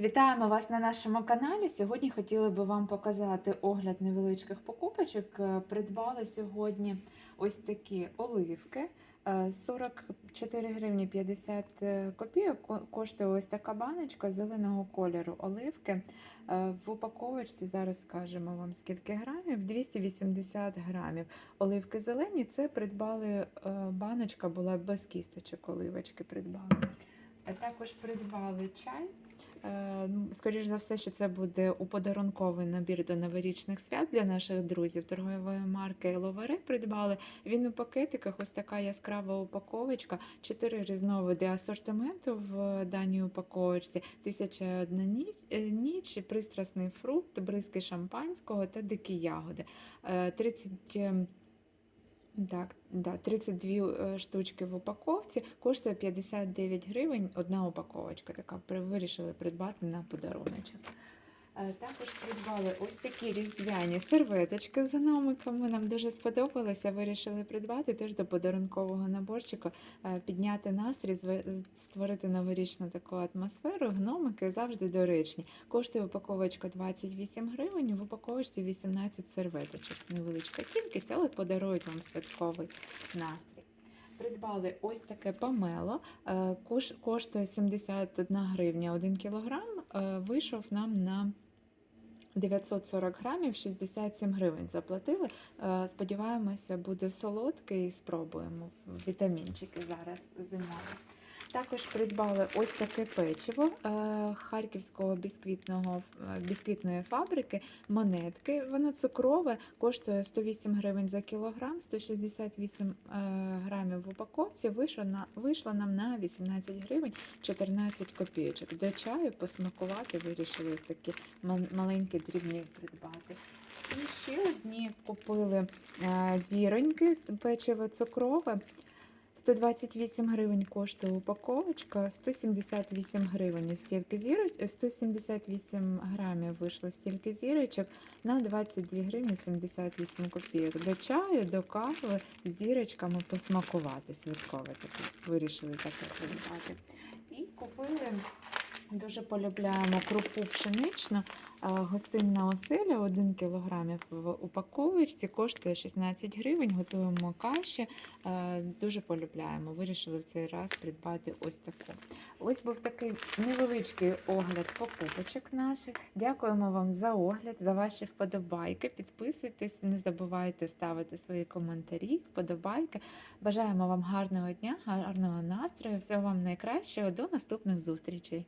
Вітаємо вас на нашому каналі. Сьогодні хотіли би вам показати огляд невеличких покупочок. Е, Придбали сьогодні ось такі оливки. Е, 44 гривні 50 копійок коштує ось така баночка зеленого кольору оливки. Е, В упаковочці зараз скажемо вам скільки грамів. 280 грамів. Оливки зелені. Це придбали е, баночка, була без кісточок оливочки придбали. Також придбали чай. Е, ну, Скоріш за все, що це буде у подарунковий набір до новорічних свят для наших друзів. Торгової марки Ловари придбали. Він у пакетиках, ось така яскрава упаковочка, чотири різновиди асортименту в даній упаковочці, тисяча одна ніч, е, пристрасний фрукт, бризки шампанського та дикі ягоди. Е, 30 ем, так, да, 32 е, штучки в упаковці, коштує 59 гривень одна упаковочка. Така вирішили придбати на подаруночок. Е, Також придбали ось такі різдвяні серветочки з гномиками. Нам дуже сподобалося. Вирішили придбати теж до подарункового наборчика, е, підняти настрій, створити новорічну таку атмосферу. Гномики завжди доречні. Коштує упаковочка 28 гривень, в упаковочці 18 серветочок. Невеличка кількість, але подарують вам святковий настрій. Придбали ось таке помело, е, коштує 71 гривня 1 кілограм, вийшов нам на 940 грамів, 67 гривень заплатили. Е, Сподіваємося, буде солодкий, спробуємо. Вітамінчики зараз зимові. Також придбали ось таке печиво е, харківського бісквітного, е, бісквітної фабрики, монетки. Воно цукрове, коштує 108 гривень за кілограм, 168 е, грамів в упаковці. Вийшло, на, вийшло нам на 18 гривень 14 копійочок. До чаю посмакувати вирішили ось такі мал- маленькі дрібні придбати. І ще одні купили зіроньки, печиво цукрове. 128 гривень коштує упаковочка, 178 гривень стільки зірочок, 178 грамів вийшло стільки зірочок на 22 гривні 78 копійок. До чаю, до кави зірочками посмакувати Святково таке. Вирішили так придбати. І купили, дуже полюбляємо крупу пшеничну, е, гостинна оселя 1 кг в упаковочці, коштує 16 гривень, готуємо каші. Е, Дуже полюбляємо. Вирішили в цей раз придбати ось таку. Ось був такий невеличкий огляд покупочок наших. Дякуємо вам за огляд, за ваші вподобайки. Підписуйтесь, не забувайте ставити свої коментарі, вподобайки. Бажаємо вам гарного дня, гарного настрою. Всього вам найкращого. До наступних зустрічей.